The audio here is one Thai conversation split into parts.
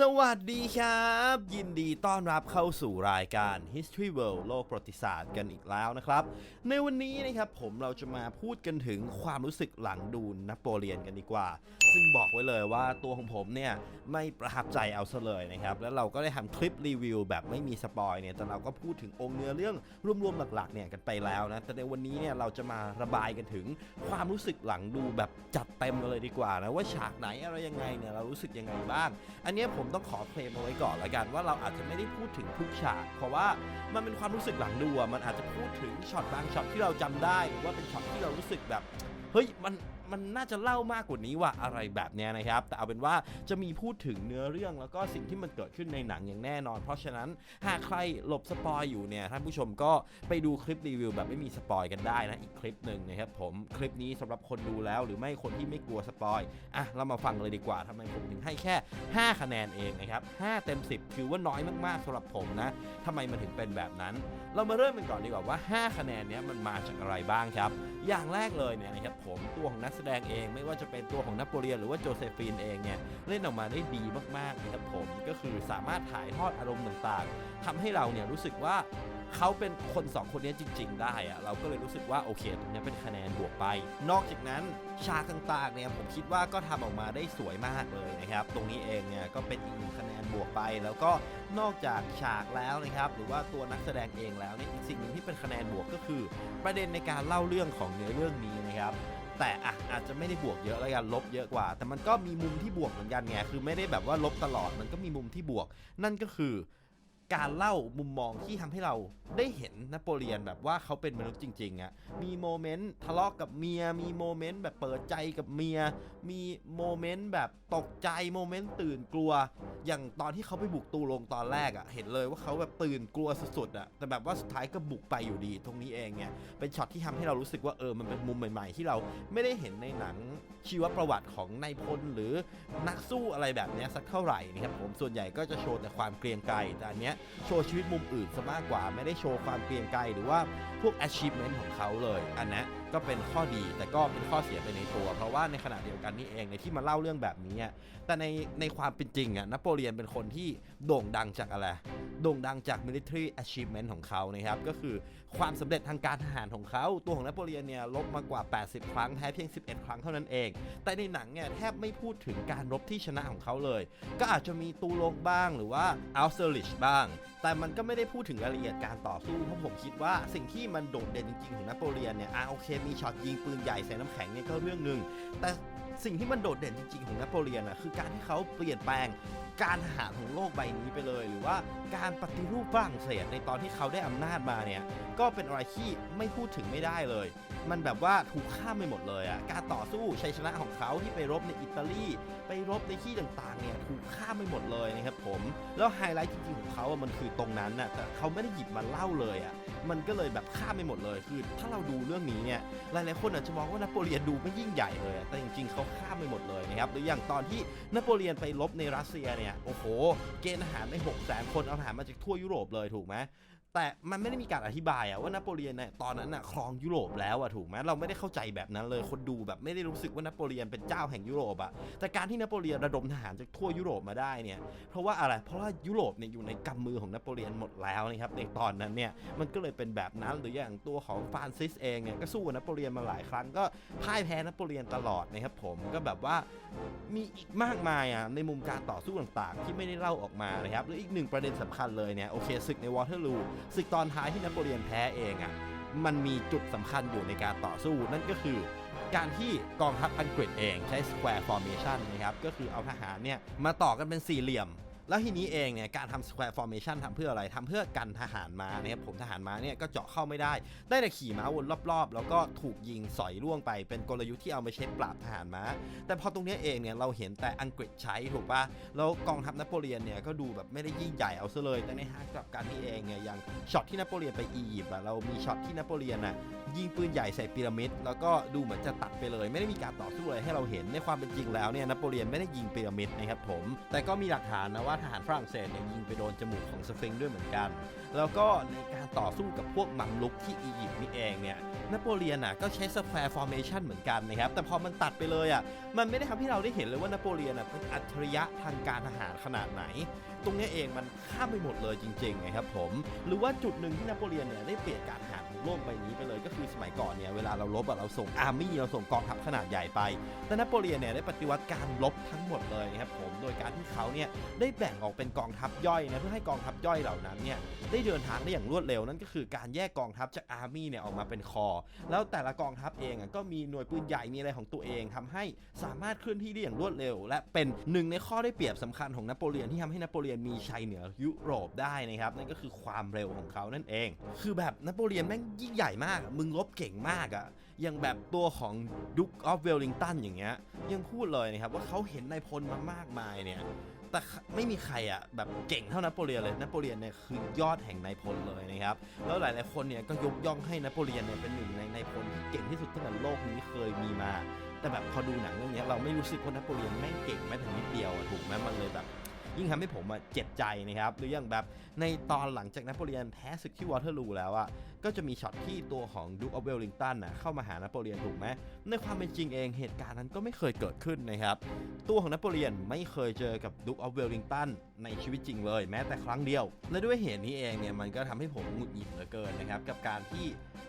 สวัสดีครับ ยินดีต้อนรับเข้าสู่รายการ History World โลกประวัติศาสตร์กันอีกแล้วนะครับ ในวันนี้นะครับผมเราจะมาพูดกันถึงความรู้สึกหลังดูนโปเลียนกันดีกว่า ซึ่งบอกไว้เลยว่าตัวของผมเนี่ย ไม่ประทับใจเอาซะเลยนะครับ แล้วเราก็ได้ทำคลิปรีวิวแบบไม่มีสปอยเนี่ยแต่เราก็พูดถึงองค์เนื้อเรื่องรวมๆหลักๆเนี่ยกันไปแล้วนะแต่ในวันนี้เนี่ยเราจะมาระบายกันถึงความรู้สึกหลังดูแบบจัดเต็มกันเลยดีกว่านะว่าฉากไหนอะไรยังไงเนี่ยเรารู้สึกยังไงบ้าง อันนี้ยผมต้องขอเคลมเอาไว้ก่อนละกันว่าเราอาจจะไม่ได้พูดถึงทุกฉาก เพราะว่ามันเป็นความรู้สึกหลังดูอะมันอาจจะพูดถึงช็อตบางช็อตที่เราจำได้หรือว่าเป็นช็อตที่เรารู้สึกแบบเฮ้ยมัน มันน่าจะเล่ามากกว่านี้ว่ะอะไรแบบเนี้ยนะครับ แต่เอาเป็นว่าจะมีพูดถึงเนื้อเรื่องแล้วก็สิ่งที่มันเกิดขึ้นในหนังอย่างแน่นอน เพราะฉะนั้นหากใครหลบสปอยอยู่เนี่ยท่านผู้ชมก็ไปดูคลิปรีวิวแบบไม่มีสปอยกันได้นะอีกคลิปหนึ่งนะครับผมคลิปนี้สำหรับคนดูแล้วหรือไม่คนที่ไม่กลัวสปอยอะเรามาฟังเลยดีกว่าทำไมผมถึงให้แค่ 5 คะแนนเองนะครับ5เต็ม 10 ถือว่าน้อยมากๆสำหรับผมนะทำไมมันถึงเป็นแบบนั้น เรามาเริ่มกันก่อนดีกว่าว่า 5 คะแนนเนี้ยมันมาจากอะไรบ้างครับ อย่างแรกเลยเนี่ยนะครับผมตัวของนักแสดงเอง ไม่ว่าจะเป็นตัวของนโปเลียนหรือว่าโจเซฟีนเองเนี่ยเล่นออกมาได้ดีมากๆนะครับผมก็คือสามารถถ่ายทอดอารมณ์ต่างๆทำให้เราเนี่ยรู้สึกว่าเขาเป็นคนสองคนนี้จริง ๆ ได้อะเราก็เลยรู้สึกว่าโอเคตรงนี้เป็นคะแนนบวกไป นอกจากนั้นฉากต่างๆเนี่ยผมคิดว่าก็ทำออกมาได้สวยมากเลยนะครับ ตรงนี้เองเนี่ยก็เป็นอีกหนึ่งคะแนนบวกไป แล้วก็นอกจากฉากแล้วนะครับ หรือว่าตัวนักแสดงเองแล้วเนี่ยอีกสิ่งหนึ่งที่เป็นคะแนนบวกก็คือ ประเด็นในการเล่าเรื่องของเนื้อเรื่องนี้นะครับ แต่อะอาจจะไม่ได้บวกเยอะแล้วกันลบเยอะกว่า แต่มันก็มีมุมที่บวกเหมือนกันไงคือไม่ได้แบบว่าลบตลอดมันก็มีมุมที่บวก นั่นก็คือ การเล่ามุมมองที่ทำให้เราได้เห็นนโปเลียนแบบว่าเขาเป็นมนุษย์จริงๆอะมีโมเมนต์ทะเลาะกับเมีย มีโมเมนต์แบบเปิดใจกับเมีย มีโมเมนต์แบบตกใจโมเมนต์ตื่นกลัว อย่างตอนที่เขาไปบุกตูลงตอนแรกอะเห็นเลยว่าเขาแบบตื่นกลัวสุดๆอะแต่แบบว่าสุดท้ายก็บุกไปอยู่ดี ตรงนี้เองเนี่ยเป็นช็อตที่ทำให้เรารู้สึกว่าเออมันเป็นมุมใหม่ ๆ ที่เราไม่ได้เห็นในหนัง ชีวประวัติของนายพลหรือนักสู้อะไรแบบนี้สักเท่าไหร่นะครับผมส่วนใหญ่ก็จะโชว์แต่ความเกรียงไกรแต่อันเนี้ยโชว์ชีวิตมุมอื่นซะมากกว่า ไม่ได้โชว์ความเกรียงไกรหรือว่าพวก achievement ของเขาเลย อันนั้ก็เป็นข้อดีแต่ก็เป็นข้อเสียไปในตัว เพราะว่าในขณะเดียวกันนี่เองในที่มาเล่าเรื่องแบบนี้ แต่ในในความเป็นจริงอะนโปเลียนเป็นคนที่โด่งดังจากอะไรโด่งดังจาก military achievement ของเขานะครับก็คือ ความสำเร็จทางการทหารของเขา ตัวของนโปเลียนเนี่ยลบมากว่า 80 ครั้งแพ้เพียง 11 ครั้งเท่านั้นเอง แต่ในหนังเนี่ยแทบไม่พูดถึงการรบที่ชนะของเขาเลย ก็อาจจะมีตูโลงบ้างหรือว่า a u s t e r l i c h บ้าง แต่มันก็ไม่ได้พูดถึงรายละเอียดการต่อสู้เพราะผมคิดว่าสิ่งที่มันโดดเด่นจริงๆของนโปเลียนเนี่ยอะโอเคมีช็อตยิงปืนใหญ่ใส่น้ำแข็งเนี่ยก็เรื่องหนึ่งแต่ สิ่งที่มันโดดเด่นจริงๆของนโปเลียนอะคือการที่เขาเปลี่ยนแปลงการทหารของโลกใบนี้ไปเลย หรือว่าการปฏิรูปฝรั่งเศสในตอนที่เขาได้อำนาจมาเนี่ยก็เป็นอะไรที่ไม่พูดถึงไม่ได้เลย มันแบบว่าถูกข้ามไปหมดเลยอะการต่อสู้ชัยชนะของเขาที่ไปรบในอิตาลีไปรบในที่ต่างๆเนี่ยถูกข้ามไปหมดเลยนะครับผมแล้วไฮไลท์จริงๆของเขาอะมันคือตรงนั้นน่ะแต่เขาไม่ได้หยิบมาเล่าเลยอะมันก็เลยแบบข้ามไปหมดเลย คือถ้าเราดูเรื่องนี้เนี่ยหลายๆคนอาจจะมองว่านโปเลียนดูไม่ยิ่งใหญ่เลย แต่จริงๆเขาข้ามไปหมดเลยนะครับหรืออย่างตอนที่นโปเลียนไปรบในรัสเซียเนี่ยโอ้โห เกณฑ์ทหารไป6 0 0 0 0คนเอาทหารมาจากทั่วยุโรปเลยถูกไหม แต่มันไม่ได้มีการอธิบายอะว่า นโปเลียนเนี่ยตอนนั้นอะครองยุโรปแล้วอะถูกไหมเราไม่ได้เข้าใจแบบนั้นเลยคนดูแบบไม่ได้รู้สึกว่านโปเลียนเป็นเจ้าแห่งยุโรปอะแต่การที่นโปเลียนระดมทหารจากทั่วยุโรปมาได้เนี่ยเพราะว่าอะไรเพราะว่ายุโรปเนี่ยอยู่ในกำมือของนโปเลียนหมดแล้วนะครับในตอนนั้นเนี่ยมันก็เลยเป็นแบบนั้นหรืออย่างตัวของฟรานซิสเองเนี่ยก็สู้นโปเลียนมาหลายครั้งก็พ่ายแพ้นโปเลียนตลอดนะครับผมก็แบบว่ามีอีกมากมายอะในมุมการต่อสู้ต่างๆ ที่ไม่ได้เล่าออกมานะครับหรืออีกหนึ่งประเด็นสำคัญเลยเนี่ยโอเคศึกในวอเตอร์ลูศึกตอนท้ายที่นโปเลียนแพ้เองอะมันมีจุดสำคัญอยู่ในการต่อสู้นั่นก็คือการที่กองทัพอังกฤษเองใช้ square formation นะครับ ก็คือเอาทหารเนี่ย มาต่อกันเป็นสี่เหลี่ยม แล้วทีนี้เองเนี่ยการทำ square formation ทำเพื่ออะไรทำเพื่อกันทหารม้านะครับผมทหารม้าเนี่ยก็เจาะเข้าไม่ได้ ได้แต่ขี่ม้าวนรอบๆ แล้วก็ถูกยิงสอยล่วงไป เป็นกลยุทธ์ที่เอาไปใช้ปราบทหารม้า แต่พอตรงเนี้ยเองเนี่ยเราเห็นแต่อังกฤษใช้ถูกปะแล้วกองทัพนโปเลียนเนี่ยก็ดูแบบไม่ได้ยิ่งใหญ่เอาซะเลย แต่ในทางกลับกันนี่เองเนี่ยอย่างช็อตที่นโปเลียนไปอียิปต์อะเรามีช็อตที่นโปเลียนอะยิงปืนใหญ่ใส่พีระมิด แล้วก็ดูเหมือนจะตัดไปเลย ไม่ได้มีการต่อสู้อะไรให้เราเห็นในความเป็นจริงแล้วเนี่ยนโปเลียนไม่ได้ยิงพีระมิดนะครับผม แต่ก็มีหลักฐานนะว่าทหารฝรั่งเศสเนี่ยยิงไปโดนจมูกของสฟิงค์ด้วยเหมือนกัน แล้วก็ในการต่อสู้กับพวกมัมลุกที่อียิปต์นี่เองเนี่ยนโปเลียนอะก็ใช้สแควร์ฟอร์เมชันเหมือนกันนะครับ แต่พอมันตัดไปเลยอะมันไม่ได้ทำให้เราได้เห็นเลยว่านโปเลียนอะเป็นอัจฉริยะทางการทหารขนาดไหน ตรงนี้เองมันข้ามไปหมดเลยจริงๆนะครับผมหรือว่าจุดหนึ่งที่นโปเลียนเนี่ยได้เปลี่ยนการท โลกใบนี้ไปเลยก็คือสมัยก่อนเนี่ยเวลาเรารบอะเราส่งอาร์มี่เราส่งกองทัพขนาดใหญ่ไป แต่นโปเลียนเนี่ยได้ปฏิวัติการรบทั้งหมดเลยนะครับผมโดยการที่เขาเนี่ยได้แบ่งออกเป็นกองทัพย่อยนะเพื่อให้กองทัพย่อยเหล่านั้นเนี่ยได้เดินทางได้อย่างรวดเร็วนั่นก็คือการแยกกองทัพจากอาร์มี่เนี่ยออกมาเป็นคอ แล้วแต่ละกองทัพเองก็มีหน่วยปืนใหญ่มีอะไรของตัวเองทำให้สามารถเคลื่อนที่ได้อย่างรวดเร็ว และเป็นหนึ่งในข้อได้เปรียบสำคัญของนโปเลียนที่ทำให้นโปเลียนมีชัยเหนือยุโรปได้นะครับนั่นก็คือความเร็วของเขานั่นเอง คือแบบนโปเลียนแม่งยิ่งใหญ่มากอะมึงรบเก่งมากอะอย่างแบบตัวของดุ๊กออฟเวลลิงตันอย่างเงี้ย ยังพูดเลยนะครับว่าเขาเห็นนายพลมามากมายเนี่ย แต่ไม่มีใครอะแบบเก่งเท่านโปเลียนเลยนโปเลียนเนี่ยคือยอดแห่งนายพลเลยนะครับ แล้วหลายๆคนเนี่ยก็ยกย่องให้นโปเลียนเนี่ยเป็นหนึ่งในนายพลที่เก่งที่สุดที่ในโลกนี้เคยมีมา แต่แบบพอดูหนังเรื่องนี้เราไม่รู้สึกว่านโปเลียนแม่งเก่งแม้แต่นิดเดียวอะถูกไหมมันเลยแบบ ยิ่งทำให้ผมอะเจ็บใจนะครับหรืออย่างแบบในตอนหลังจากนโปเลียนแพ้ศึกที่วอเตอร์ลูแล้วอะก็จะมีช็อตที่ตัวของดูออฟเวลลิงตันนะเข้ามาหานโปเลียนถูกไหมในความเป็นจริงเองเหตุการณ์นั้นก็ไม่เคยเกิดขึ้นนะครับตัวของนโปเลียนไม่เคยเจอกับดุ๊กออฟเวลลิงตันในชีวิตจริงเลยแม้แต่ครั้งเดียว และด้วยเหตุนี้เองเนี่ยมันก็ทำให้ผมหงุดหงิดเหลือเกินนะครับกับการที่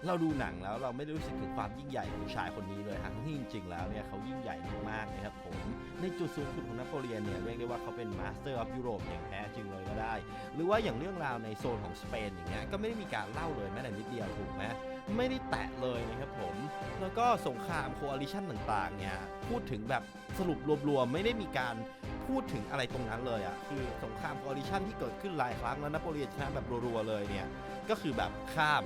เราดูหนังแล้วเราไม่ได้รู้สึกถึงความยิ่งใหญ่ของชายคนนี้เลยทั้งที่จริงๆแล้วเนี่ยเขายิ่งใหญ่มากๆนะครับผมในจุดสูงสุดของนโปเลียนเนี่ยเรียกได้ว่าเขาเป็นมาสเตอร์ออฟยุโรปอย่างแท้จริงเลยก็ได้ หรือว่าอย่างเรื่องราวในโซนของสเปนอย่างเงี้ยก็ไม่ได้มีการเล่าเลยแม้แต่นิดเดียวถูกไหมไม่ได้แตะเลยนะครับผม แล้วก็สงครามโคอาลิชันต่างๆเนี่ยพูดถึงแบบสรุปรวมๆไม่ได้มีการพูดถึงอะไรตรงนั้นเลยอะ่ะคือสงครามโคอลิชันที่เกิดขึ้นหลายครั้งแล้วนโปเลียนชนะแบบรัวๆเลยเนี่ยก็คือแบบข้าม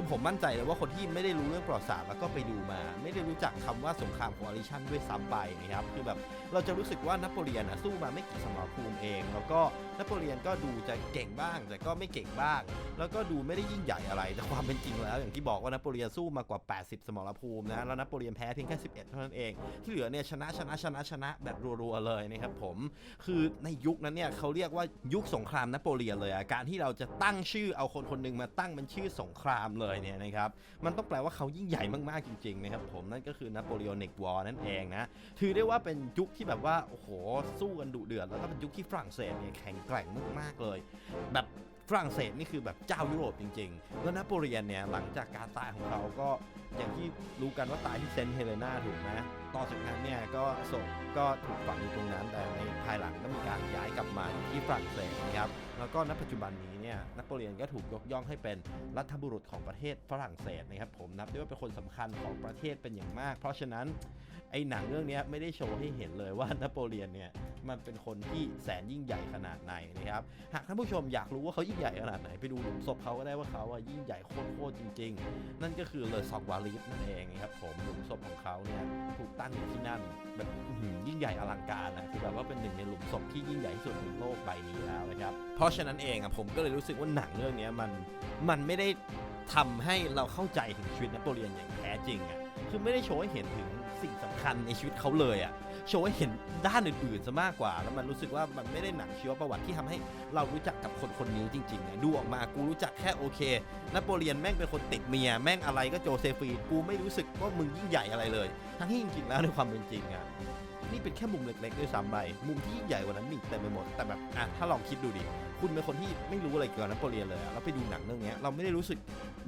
คือผมมั่นใจเลยว่าคนที่ไม่ได้รู้เรื่องประวัติศาสตร์แล้วก็ไปดูมา ไม่ได้รู้จักคำว่าสงครามโคอาลิชันด้วยซ้ำไปนะครับคือแบบเราจะรู้สึกว่านโปเลียนนะสู้มาไม่กี่สมรภูมิเอง แล้วก็นโปเลียนก็ดูจะเก่งบ้าง แต่ก็ไม่เก่งบ้าง แล้วก็ดูไม่ได้ยิ่งใหญ่อะไร แต่ความเป็นจริงแล้ว อย่างที่บอกว่านโปเลียนสู้มากว่า 80 สมรภูมินะแล้วนโปเลียนแพ้เพียงแค่ 11 เท่านั้นเอง ที่เหลือเนี่ยชนะชนะชนะชนะแบบรัวๆเลยนะครับผมคือในยุคนั้นเนี่ยเขาเรียกว่ายุคสงครามนโปเลียนเลยอะการที่เราจะตั้งชื่อเอาคนคนหนึ่งมาตั้งเป็นชื่อสงครามเลยเนี่ยนะครับมันต้องแปลว่าเขายิ่งใหญ่มากๆจริงๆนะครับผมนั่นก็คือนโปเลียนิกวอร์นั่นเองนะถือได้ว่าเป็นยุคที่แบบว่าโอ้โหสู้กันดุเดือดแล้วก็เป็นยุคที่ฝรั่งเศสเนี่ยแข็งแกร่งมากๆเลย แบบ ฝรั่งเศสนี่คือแบบเจ้ายุโรปจริง ๆ แล้วนโปเลียนเนี่ยหลังจากการตายของเขาก็อย่างที่รู้กันว่าตายที่เซนต์เฮเลนาถูกไหมต่อจากนั้นเนี่ยก็ศพก็ถูกฝังอยู่ตรงนั้น แต่ในภายหลังก็มีการย้ายกลับมาอยู่ที่ฝรั่งเศสนะครับแล้วก็ณปัจจุบันนี้เนี่ยนโปเลียนก็ถูกยกย่องให้เป็นรัฐบุรุษของประเทศฝรั่งเศสนะครับผมนับได้ว่าเป็นคนสำคัญของประเทศเป็นอย่างมาก เพราะฉะนั้นไอ้หนังเรื่องนี้ไม่ได้โชว์ให้เห็นเลยว่านโปเลียนเนี่ยมันเป็นคนที่แสนยิ่งใหญ่ขนาดไหนนะครับหากท่านผู้ชมอยากรู้ว่าเขายิ่งใหญ่ขนาดไหนไปดูหลุมศพเขาก็ได้ว่าเขาอะยิ่งใหญ่โคตรๆจริง ๆ นั่นก็คือเลอซอกวาลิสนั่นเองครับผมหลุมศพของเขาเนี่ยถูกตั้งอยู่ที่นั่นแบบยิ่งใหญ่อลังการนะคือแบบว่าเป็นหนึ่งในหลุมศพที่ยิ่งใหญ่ที่สุดในโลกใบนี้แล้วนะครับเพราะฉะนั้นเองอะผมก็เลยรู้สึกว่าหนังเรื่องนี้มันมันไม่ได้ทำให้เราเข้าใจถึงชีวิตนโปเลียนอย่างแท้จริงอะคือไม่ได้โชว์ให้เห็นถึงสิ่งสำคัญในชีวิตเขาเลยอะ โชว์ให้เห็นด้านอื่นๆซะมากกว่า แล้วมันรู้สึกว่ามันไม่ได้หนังชีวประวัติที่ทำให้เรารู้จักกับคนคนนี้จริงๆไงดูออกมากูรู้จักแค่โอเคนโปเลียนแม่งเป็นคนติดเมียแม่งอะไรก็โจเซฟีนกูไม่รู้สึกว่ามึงยิ่งใหญ่อะไรเลย ทั้งที่จริงๆแล้วในความเป็นจริงอะ นี่เป็นแค่มุมเล็กๆด้วยซ้ำไปมุมที่ยิ่งใหญ่กว่านั้นมีอีกเต็มไปหมด แต่แบบอะถ้าลองคิดดูดิ คุณเป็นคนที่ไม่รู้อะไรเกี่ยวกับนโปเลียนเลยอะแล้วไปดูหนังเรื่องนี้เราไม่ได้รู้สึก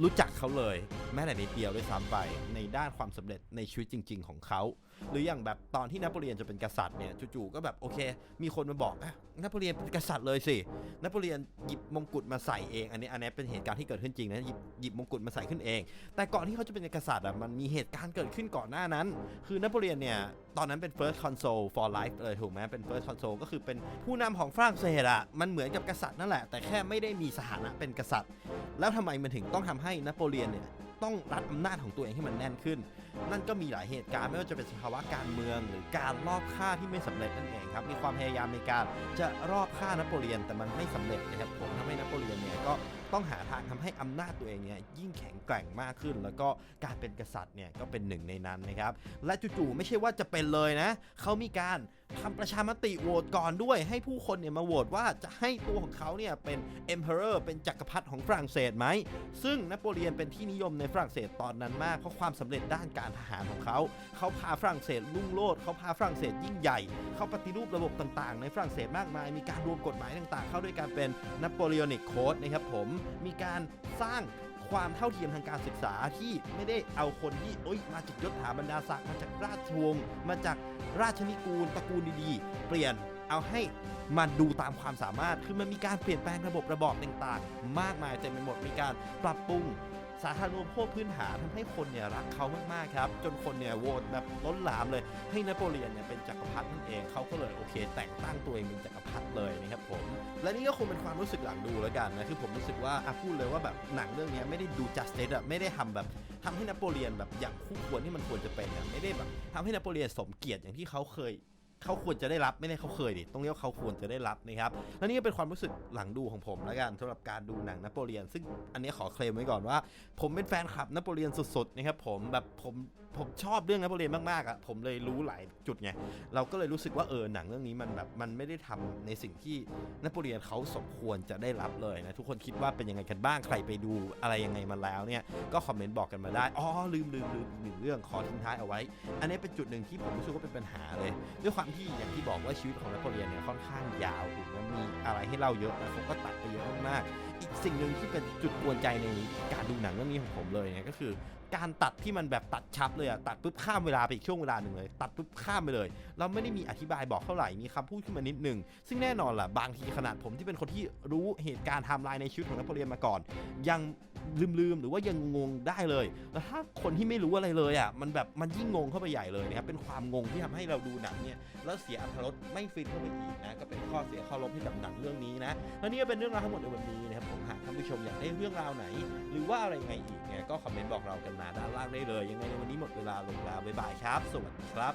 รู้จักเขาเลย แม้แต่นิดเดียวด้วยซ้ำไป ในด้านความสำเร็จในชีวิตจริง ๆ ของเขาหรืออย่างแบบตอนที่นโปเลียนจะเป็นกษัตริย์เนี่ยจู่ๆก็แบบโอเค มีคนมาบอกอะนโปเลียนเป็นกษัตริย์เลยสินโปเลียนหยิบมงกุฎมาใส่เอง อันนี้อันนี้เป็นเหตุการณ์ที่เกิดขึ้นจริงนะหยิบหยิบมงกุฎมาใส่ขึ้นเอง แต่ก่อนที่เขาจะเป็นกษัตริย์อะมันมีเหตุการณ์เกิดขึ้นก่อนหน้านั้น คือนโปเลียนเนี่ยตอนนั้นเป็น first consul for life เลยถูกไหมเป็น first console ก็คือเป็นผู้นำของฝรั่งเศสอะมันเหมือนกับกษัตริย์นั่นแหละ แต่แค่ไม่ได้มีสถานะเป็นกษัตริย์ แล้วทำไมมันถึงต้องทำให้นโปเลียนเนี่ย ต้องรัดอำนาจของตัวเองให้มันแน่นขึ้น นั่นก็มีหลายเหตุการณ์ไม่ว่าจะเป็นสภาวะการเมือง หรือการลอบฆ่าที่ไม่สำเร็จนั่นเองครับมีความพยายามในการจะรอบฆ่านโปเลียนแต่มันไม่สำเร็จนะครับผมทำให้นโปเลียนเนี่ยก็ต้องหาทางทำให้อำนาจตัวเองเนี่ยยิ่งแข็งแกร่งมากขึ้น แล้วก็การเป็นกษัตริย์เนี่ยก็เป็นหนึ่งในนั้นนะครับและจู่ๆไม่ใช่ว่าจะเป็นเลยนะเขามีการ ทำประชามติโหวตก่อนด้วย ให้ผู้คนเนี่ยมาโหวตว่าจะให้ตัวของเขาเนี่ยเป็น emperor เป็นจักรพรรดิของฝรั่งเศสไหม ซึ่งนโปเลียนเป็นที่นิยมในฝรั่งเศสตอนนั้นมาก เพราะความสำเร็จด้านการทหารของเขา เขาพาฝรั่งเศสรุ่งโรจน์เขาพาฝรั่งเศสยิ่งใหญ่ เขาปฏิรูประบบต่างๆ ในฝรั่งเศสมากมาย มีการรวมกฎหมายต่างๆ เข้าด้วยการเป็นนโปเลียนิกโค้ดนะครับผม มีการสร้าง ความเท่าเทียมทางการศึกษาที่ไม่ได้เอาคนที่โอ้ยมาจากยศถาบรรดาศักดิ์มาจากราชวงศ์มาจากราชนิกูลตระกูลดีๆ เปลี่ยนเอาให้มันดูตามความสามารถ คือมันมีการเปลี่ยนแปลงระบบระบอบต่างๆ มากมายเต็มไปหมด มีการปรับปรุง สาธารณูปโภคพื้นฐานทำให้คนเนี่ยรักเขามากๆครับ จนคนเนี่ยโหวตแบบล้นหลามเลย ให้นโปเลียนเนี่ยเป็นจักรพรรดินั่นเองเขาก็เลยโอเค แต่งตั้งตัวเองเป็นจักรพรรดิเลยนะครับผม และนี่ก็คงเป็นความรู้สึกหลังดูแล้วกันนะคือผมรู้สึกว่าอะพูดเลยว่าแบบหนังเรื่องนี้ไม่ได้ดู justice อะไม่ได้ทำแบบทำให้นโปเลียนแบบอย่างคู่ควรที่มันควรจะเป็นอะไม่ได้แบบทำให้นโปเลียนสมเกียรติอย่างที่เขาเคย เขาควรจะได้รับไม่ได้เขาเคยดิต้องเรียกว่าเขาควรจะได้รับนะครับและนี่ก็เป็นความรู้สึกหลังดูของผมแล้วกันสำหรับการดูหนังนโปเลียน ซึ่งอันนี้ขอเคลมไว้ก่อนว่า ผมเป็นแฟนคลับนโปเลียนสุดๆนะครับผมแบบผมผมชอบเรื่องนโปเลียนมากๆอะผมเลยรู้หลายจุดไงเราก็เลยรู้สึกว่าเออหนังเรื่องนี้มันแบบมันไม่ได้ทำในสิ่งที่นโปเลียนเขาสมควรจะได้รับเลยนะทุกคนคิดว่าเป็นยังไงกันบ้างใครไปดูอะไรยังไงมาแล้วเนี่ยก็คอมเมนต์บอกกันมาได้อ๋อลืมลืมลืมหนึ่งเรื่องขอทิ้งท้ายเอาไว้ อันนี้เป็นจุดหนึ่งที่ผมรู้สึกว่าเป็นปัญหาเลยด้วยความที่อย่างที่บอกว่าชีวิตของนโปเลียนเนี่ยค่อนข้างยาวถูกไหมมีอะไรให้เล่าเยอะแล้วเขาก็ตัดไปเยอะมากๆอีกสิ่งหนึ่งที่เป็นจุดกวนใจในการดูหนังเรื่องนี้ของผมเลยเนี่ยก็คือ การตัดที่มันแบบตัดชับเลยอะตัดปุ๊บข้ามเวลาไปอีกช่วงเวลาหนึ่งเลย ตัดปุ๊บข้ามไปเลย เราไม่ได้มีอธิบายบอกเท่าไหร่มีคำพูดขึ้นมานิดหนึ่งซึ่งแน่นอนล่ะบางทีขนาดผมที่เป็นคนที่รู้เหตุการณ์ไทม์ไลน์ในชีวิตของนโปเลียนมาก่อน ยัง ลืมๆ หรือว่ายังงงได้เลย แล้วถ้าคนที่ไม่รู้อะไรเลยอะมันแบบมันยิ่งงงเข้าไปใหญ่เลยนะครับเป็นความงงที่ทำให้เราดูหนังเนี่ยแล้วเสียอรรถรสไม่ฟินเข้าไปอีกนะก็เป็นข้อเสียข้อลบให้กับหนังเรื่องนี้นะและนี่ก็เป็นเรื่องราวทั้งหมดในวันนี้นะครับผมหากท่านผู้ชมอยากได้เรื่องราวไหน หรือว่าอะไรไงอีกเนี่ยก็คอมเมนต์บอกเรากันมาด้านล่างได้เลย ยังไงในวันนี้หมดเวลาลงแล้วบ๊ายบายครับ สวัสดีครับ